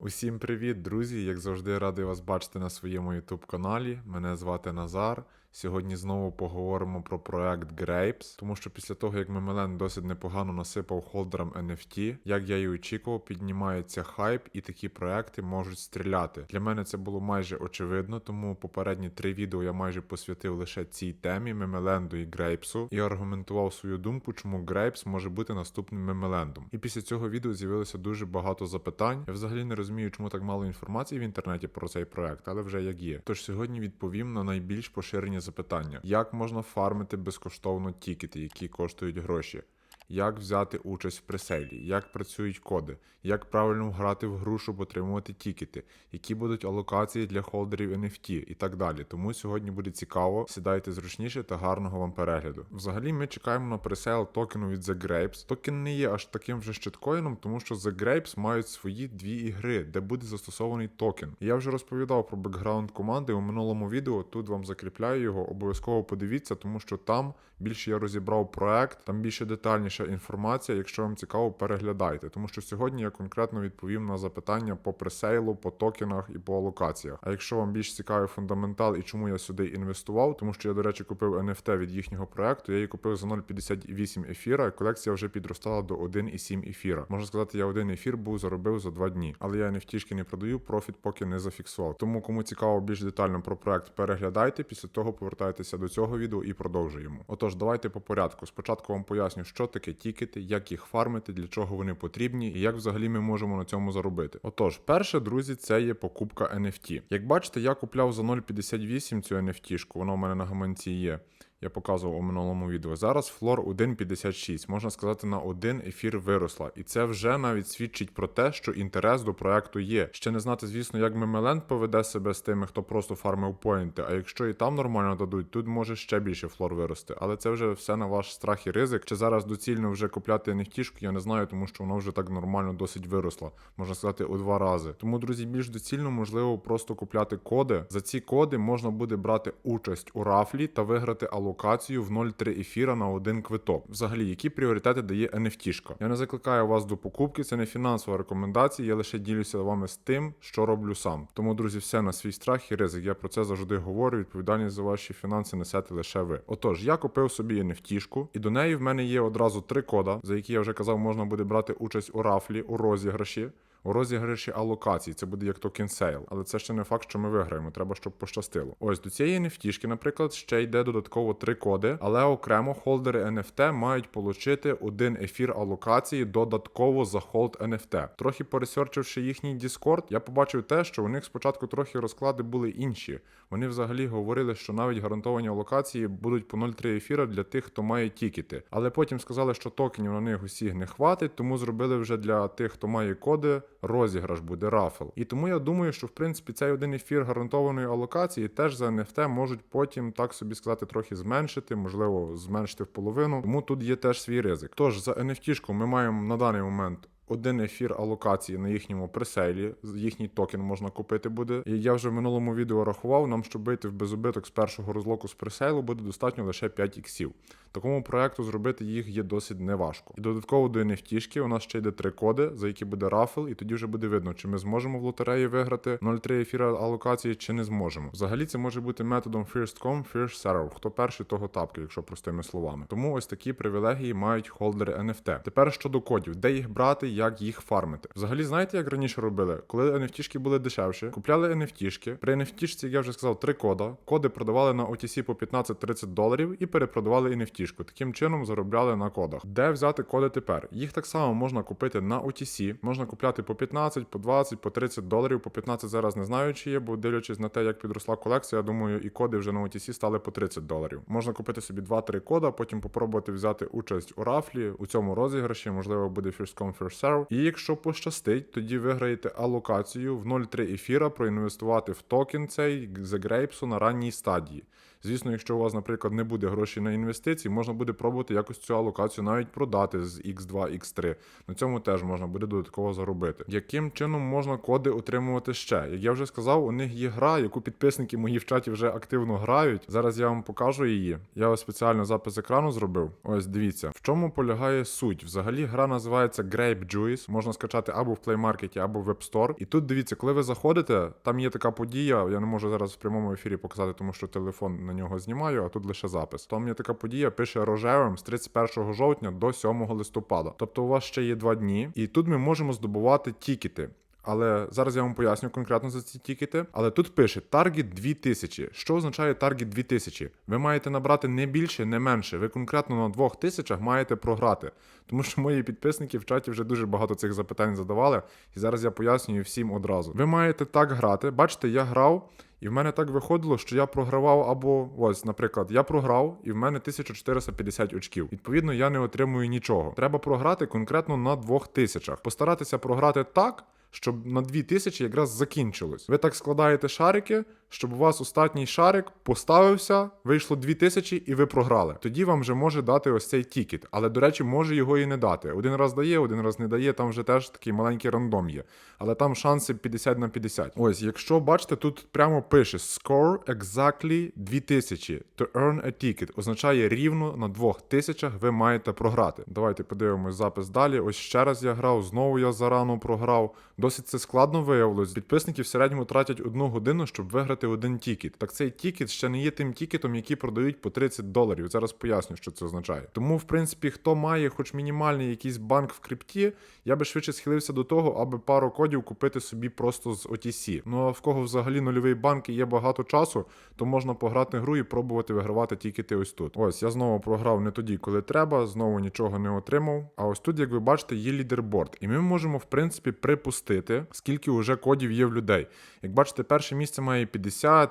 Усім привіт, друзі! Як завжди, радий вас бачити на своєму YouTube каналі. Мене звати Назар. Сьогодні знову поговоримо про проект Grapes, тому що після того, як Мемелен досить непогано насипав холдерам NFT, як я і очікував, піднімається хайп, і такі проекти можуть стріляти. Для мене це було майже очевидно, тому попередні три відео я майже посвятив лише цій темі Мемеленду і Грейпсу, і аргументував свою думку, чому Грейпс може бути наступним Мемелендом. І після цього відео з'явилося дуже багато запитань. Я взагалі не розумію, чому так мало інформації в інтернеті про цей проект, але вже як є. Тож сьогодні відповім на найбільш поширені запитання: як можна фармити безкоштовно тікети, які коштують гроші. Як взяти участь в пресейлі, як працюють коди, як правильно грати в гру, щоб отримувати тікети, які будуть алокації для холдерів NFT і так далі. Тому сьогодні буде цікаво, сідайте зручніше та гарного вам перегляду. Взагалі, ми чекаємо на пресейл токену від The Grapes. Токен не є аж таким вже щиткоїном, тому що The Grapes мають свої дві ігри, де буде застосований токен. Я вже розповідав про бекграунд команди у минулому відео. Тут вам закріпляю його. Обов'язково подивіться, тому що там більше я розібрав проект, там більше детальніша інформація. Якщо вам цікаво, переглядайте. Тому що сьогодні я конкретно відповім на запитання по пресейлу, по токенах і по алокаціях. А якщо вам більш цікавий фундаментал і чому я сюди інвестував, тому що я, до речі, купив NFT від їхнього проекту. Я її купив за 0,58 ефіра. Колекція вже підростала до 1,7 ефіра. Можна сказати, я один ефір був заробив за два дні. Але я NFT не продаю, профіт поки не зафіксував. Тому кому цікаво більш детально про проект, переглядайте. Після того повертайтеся до цього відео і продовжуємо. Отож, давайте по порядку. Спочатку вам поясню, що таке тікети, як їх фармити, для чого вони потрібні і як взагалі ми можемо на цьому заробити. Отож, перше, друзі, це є покупка NFT. Як бачите, я купляв за 0,58 цю NFT-шку, вона у мене на гаманці є. Я показував у минулому відео. Зараз флор 1,56, можна сказати, на один ефір виросла. І це вже навіть свідчить про те, що інтерес до проекту є. Ще не знати, звісно, як Мемеленд поведе себе з тими, хто просто фармив поінти. А якщо і там нормально дадуть, тут може ще більше флор вирости. Але це вже все на ваш страх і ризик. Чи зараз доцільно вже купляти NFT, я не знаю, тому що воно вже так нормально досить виросла. Можна сказати, у два рази. Тому, друзі, більш доцільно можливо просто купляти коди. За ці коди можна буде брати участь у рафлі та виграти алокацію в 0,3 ефіра на один квиток. Взагалі, які пріоритети дає NFT-шка? Я не закликаю вас до покупки, це не фінансова рекомендація. Я лише ділюся вами з тим, що роблю сам. Тому, друзі, все на свій страх і ризик. Я про це завжди говорю. Відповідальність за ваші фінанси несете лише ви. Отож, я купив собі NFT-шку, і до неї в мене є одразу три кода, за які я вже казав, можна буде брати участь у рафлі, у розіграші. У розіграші алокацій це буде як токен сейл, але це ще не факт, що ми виграємо. Треба, щоб пощастило. Ось до цієї NFT, наприклад, ще йде додатково три коди, але окремо холдери NFT мають отримати один ефір алокації додатково за холд NFT. Трохи пересерчивши їхній Discord, я побачив те, що у них спочатку трохи розклади були інші. Вони взагалі говорили, що навіть гарантовані алокації будуть по 0,3 ефіра для тих, хто має тікети. Але потім сказали, що токенів на них усіх не хватить, тому зробили вже для тих, хто має коди розіграш буде рафл. І тому я думаю, що в принципі цей один ефір гарантованої алокації теж за NFT можуть потім, так собі сказати, трохи зменшити, можливо, зменшити в половину. Тому тут є теж свій ризик. Тож за NFT ми маємо на даний момент. Один ефір алокації на їхньому пресейлі, їхній токен можна купити буде. І я вже в минулому відео рахував, нам, щоб вийти в безубиток з першого розлоку з пресейлу, буде достатньо лише 5 іксів. Такому проекту зробити їх є досить неважко. І додатково до NFT у нас ще йде три коди, за які буде рафл, і тоді вже буде видно, чи ми зможемо в лотереї виграти 0,3 ефіра алокації, чи не зможемо. Взагалі це може бути методом first come, first serve. Хто перший, того тапки, якщо простими словами. Тому ось такі привілегії мають холдери NFT. Тепер щодо кодів, де їх брати, як їх фармити. Взагалі, знаєте, як раніше робили? Коли NFT були дешевші, купляли NFT, При NFT, я вже сказав, три кода. Коди продавали на OTC по 15-30 доларів і перепродавали NFT. Таким чином заробляли на кодах. Де взяти коди тепер? Їх так само можна купити на OTC, можна купляти по 15, по 20, по 30 доларів. По 15 зараз не знаю, чи є, бо дивлячись на те, як підросла колекція, я думаю, і коди вже на OTC стали по 30 доларів. Можна купити собі 2-3 кода, потім попробувати взяти участь у рафлі, у цьому розіграші, можливо, буде first come, first serve. І якщо пощастить, тоді виграєте алокацію в 0,3 ефіра проінвестувати в токен цей The Grapes на ранній стадії. Звісно, якщо у вас, наприклад, не буде грошей на інвестиції, можна буде пробувати якось цю алокацію навіть продати з X2, X3. На цьому теж можна буде додатково заробити. Яким чином можна коди отримувати ще? Як я вже сказав, у них є гра, яку підписники мої в чаті вже активно грають. Зараз я вам покажу її. Я ось спеціально запис екрану зробив. Ось дивіться, в чому полягає суть. Взагалі гра називається Grape Juice. Можна скачати або в Play Market, або в App Store. І тут дивіться, коли ви заходите, там є така подія. Я не можу зараз в прямому ефірі показати, тому що телефон на нього знімаю, а тут лише запис. Там є така подія, пише рожевим з 31 жовтня до 7 листопада. Тобто у вас ще є два дні, і тут ми можемо здобувати тікети. Але зараз я вам поясню конкретно за ці тікети. Але тут пише таргет 2000. Що означає таргет 2000? Ви маєте набрати не більше, не менше. Ви конкретно на 2000 маєте програти. Тому що мої підписники в чаті вже дуже багато цих запитань задавали, і зараз я пояснюю всім одразу. Ви маєте так грати. Бачите, я грав. І в мене так виходило, що я програвав або ось, наприклад, я програв, і в мене 1450 очків. Відповідно, я не отримую нічого. Треба програти конкретно на 2000. Постаратися програти так, щоб на 2000 якраз закінчилось. Ви так складаєте шарики, щоб у вас остатній шарик поставився, вийшло 2000 і ви програли. Тоді вам вже може дати ось цей тікет. Але, до речі, може його і не дати. Один раз дає, один раз не дає. Там вже теж такий маленький рандом є. Але там шанси 50 на 50. Ось, якщо бачите, тут прямо пише score exactly 2000 to earn a ticket. Означає рівно на 2000 ви маєте програти. Давайте подивимось запис далі. Ось ще раз я грав, знову я зарано програв. Досить це складно виявилось. Підписники в середньому тратять одну годину, щоб виграти один тікет. Так цей тікет ще не є тим тікетом, який продають по 30 доларів. Зараз поясню, що це означає. Тому, в принципі, хто має хоч мінімальний якийсь банк в крипті, я би швидше схилився до того, аби пару кодів купити собі просто з OTC. Ну а в кого взагалі нульовий банк і є багато часу, то можна пограти гру і пробувати вигравати тікети ось тут. Ось я знову програв не тоді, коли треба, знову нічого не отримав. А ось тут, як ви бачите, є лідерборд, і ми можемо в принципі припустити, скільки вже кодів є в людей. Як бачите, перше місце має 50,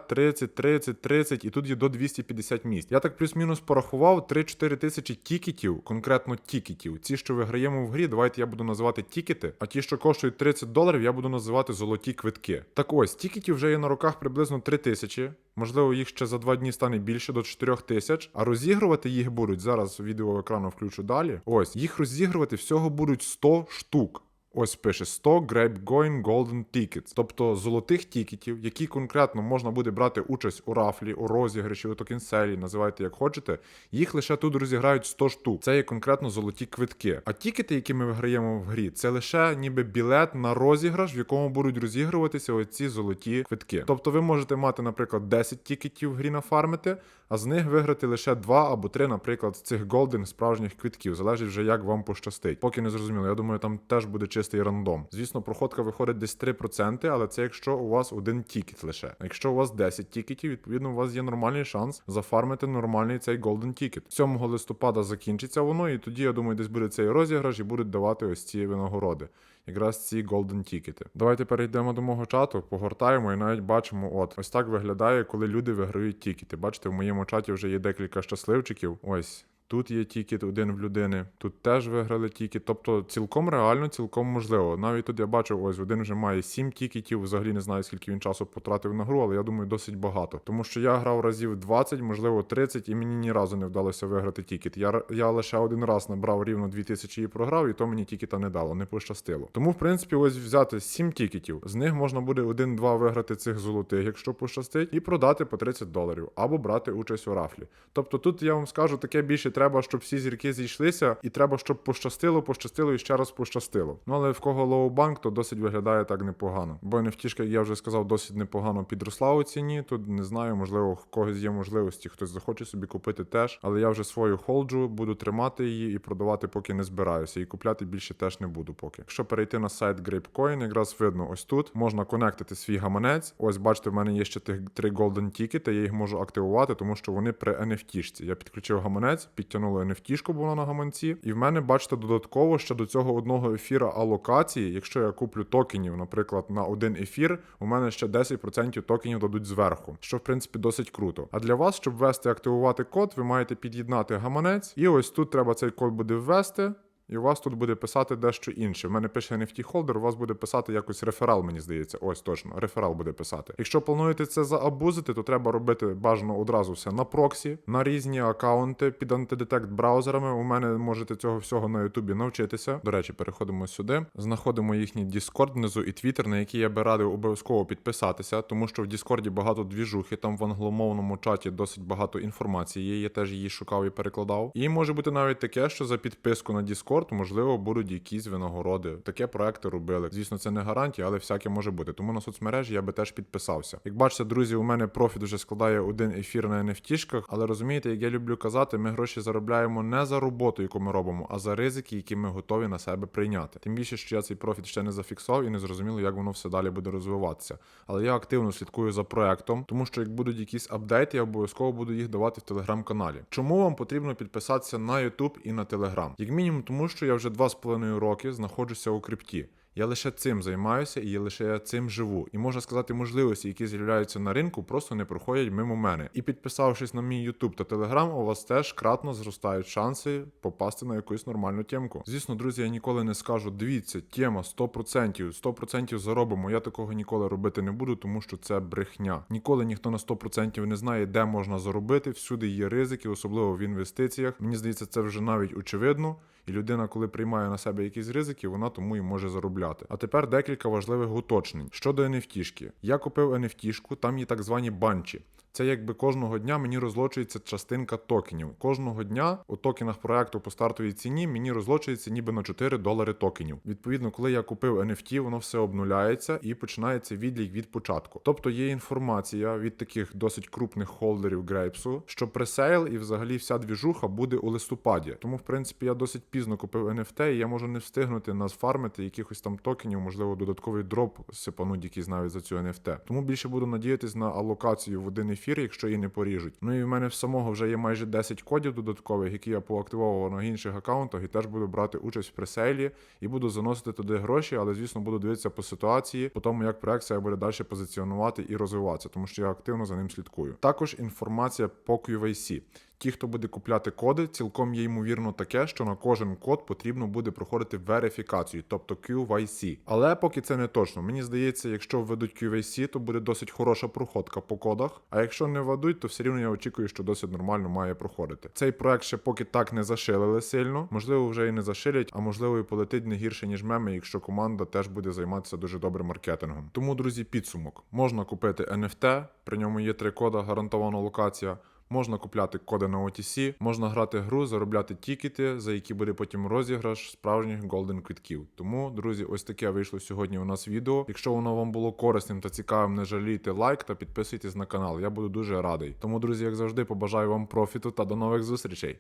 30, 30, 30, і тут є до 250 місць. Я так плюс-мінус порахував 3-4 тисячі тікетів, конкретно тікетів. Ці, що виграємо в грі, давайте я буду називати тікети. А ті, що коштують 30 доларів, я буду називати золоті квитки. Так ось, тікетів вже є на руках приблизно 3 тисячі. Можливо, їх ще за два дні стане більше до 4 тисяч. А розігрувати їх будуть зараз. Відео екрану включу далі. Ось їх розігрувати всього будуть 100 штук. Ось пише 100 Grape Going Golden Tickets, тобто золотих тікетів, які конкретно можна буде брати участь у рафлі, у розіграші, у токенселі, називайте як хочете. Їх лише тут розіграють 100 штук. Це є конкретно золоті квитки. А тікети, які ми виграємо в грі, це лише ніби білет на розіграш, в якому будуть розігруватися оці золоті квитки. Тобто ви можете мати, наприклад, 10 тікетів в грі нафармити, а з них виграти лише 2 або 3, наприклад, з цих голден справжніх квитків. Залежить вже як вам пощастить. Поки не зрозуміло. Я думаю, там теж буде чистий рандом. Звісно, проходка виходить десь 3%, але це якщо у вас один тікет лише. Якщо у вас 10 тікетів, відповідно, у вас є нормальний шанс зафармити нормальний цей голден тікет. 7 листопада закінчиться воно, і тоді я думаю, десь буде цей розіграш і будуть давати ось ці винагороди. Якраз ці голден тікети. Давайте перейдемо до мого чату, погортаємо і навіть бачимо, от ось так виглядає, коли люди виграють тікети. Бачите, в моєму чаті вже є декілька щасливчиків. Ось. Тут є тікет один в людини, тут теж виграли тікет. Тобто цілком реально, цілком можливо. Навіть тут я бачив, ось один вже має 7 тікетів. Взагалі не знаю, скільки він часу потратив на гру, але я думаю, досить багато. Тому що я грав разів 20, можливо, 30, і мені ні разу не вдалося виграти тікет. Я, я лише один раз набрав рівно 2000 і програв, і то мені тікета не дало, не пощастило. Тому, в принципі, ось взяти 7 тікетів. З них можна буде 1-2 виграти цих золотих, якщо пощастить, і продати по 30 доларів, або брати участь у рафлі. Тобто тут я вам скажу таке більше треба, щоб всі зірки зійшлися, і треба, щоб пощастило, пощастило і ще раз пощастило. Ну але в кого лоу-банк, то досить виглядає так непогано. Бо нефтішка, як я вже сказав, досить непогано підросла у ціні. Тут не знаю, можливо, в когось є можливості, хтось захоче собі купити теж. Але я вже свою холджу, буду тримати її і продавати, поки не збираюся. І купляти більше теж не буду поки. Якщо перейти на сайт Grapecoin, якраз видно, ось тут можна конектити свій гаманець. Ось бачите, в мене є ще тих три голден тікети, я їх можу активувати, тому що вони при NFT-шці. Я підключив гаманець, підтягнули NFT-шку була на гаманці. І в мене, бачите, додатково ще до цього одного ефіра алокації. Якщо я куплю токенів, наприклад, на один ефір, у мене ще 10% токенів дадуть зверху, що в принципі досить круто. А для вас, щоб ввести активувати код, ви маєте під'єднати гаманець, і ось тут треба цей код буде ввести. І у вас тут буде писати дещо інше. У мене пише NFT холдер, у вас буде писати якось реферал, мені здається. Ось точно, реферал буде писати. Якщо плануєте це заабузити, то треба робити бажано одразу все на проксі, на різні акаунти під антидетект браузерами. У мене можете цього всього на Ютубі навчитися. До речі, переходимо сюди. Знаходимо їхній Discord внизу і Twitter, на який я би радив обов'язково підписатися, тому що в Discord багато двіжухи, там в англомовному чаті досить багато інформації. Я теж її шукав і перекладав. І може бути навіть таке, що за підписку на Discord, можливо, будуть якісь винагороди. Таке проекти робили. Звісно, це не гарантія, але всяке може бути. Тому на соцмережі я би теж підписався. Як бачите, друзі, у мене профіт вже складає один ефір на NFT-шках, але розумієте, як я люблю казати, ми гроші заробляємо не за роботу, яку ми робимо, а за ризики, які ми готові на себе прийняти. Тим більше, що я цей профіт ще не зафіксував і не зрозуміло, як воно все далі буде розвиватися. Але я активно слідкую за проектом, тому що як будуть якісь апдейти, я обов'язково буду їх давати в телеграм-каналі. Чому вам потрібно підписатися на YouTube і на Telegram? Як мінімум, тому що я вже два з половиною роки знаходжуся у крипті. Я лише цим займаюся і я лише цим живу. І можна сказати, можливості, які з'являються на ринку, просто не проходять мимо мене. І підписавшись на мій YouTube та Telegram, у вас теж кратно зростають шанси попасти на якусь нормальну темку. Звісно, друзі, я ніколи не скажу, дивіться, тема 100%, 100% заробимо. Я такого ніколи робити не буду, тому що це брехня. Ніколи ніхто на 100% не знає, де можна заробити. Всюди є ризики, особливо в інвестиціях. Мені здається, це вже навіть очевидно. І людина, коли приймає на себе якісь ризики, вона тому і може заробляти. А тепер декілька важливих уточнень. Щодо NFT-шки. Я купив NFT-шку, там є так звані банчі. Це якби кожного дня мені розлочується частинка токенів. Кожного дня у токенах проекту по стартовій ціні мені розлочується ніби на 4 долари токенів. Відповідно, коли я купив NFT, воно все обнуляється і починається відлік від початку. Тобто є інформація від таких досить крупних холдерів Грейпсу, що пресейл і взагалі вся двіжуха буде у листопаді. Тому, в принципі, я досить пізно купив NFT, і я можу не встигнути назфармити якихось там токенів, можливо, додатковий дроп сипануть якийсь навіть за цю NFT. Тому більше буду надіятись на алокацію в один ефір, якщо її не поріжуть. Ну і в мене в самого вже є майже 10 кодів додаткових, які я поактивовував на інших аккаунтах, і теж буду брати участь в пресейлі і буду заносити туди гроші, але звісно буду дивитися по ситуації, по тому як проект себе буде далі позиціонувати і розвиватися, тому що я активно за ним слідкую. Також інформація по QVC. Ті, хто буде купляти коди, цілком є ймовірно таке, що на кожен код потрібно буде проходити верифікацію, тобто QYC. Але поки це не точно. Мені здається, якщо введуть QYC, то буде досить хороша проходка по кодах. А якщо не введуть, то все рівно я очікую, що досить нормально має проходити. Цей проект ще поки так не зашилили сильно. Можливо, вже і не зашилять, а можливо і полетить не гірше, ніж меми, якщо команда теж буде займатися дуже добрим маркетингом. Тому, друзі, підсумок. Можна купити NFT, при ньому є три кода, гарантована локація. Можна купляти коди на OTC, можна грати гру, заробляти тікети, за які буде потім розіграш справжніх голден квітків. Тому, друзі, ось таке вийшло сьогодні у нас відео. Якщо воно вам було корисним та цікавим, не жалійте лайк та підписуйтесь на канал. Я буду дуже радий. Тому, друзі, як завжди, побажаю вам профіту та до нових зустрічей.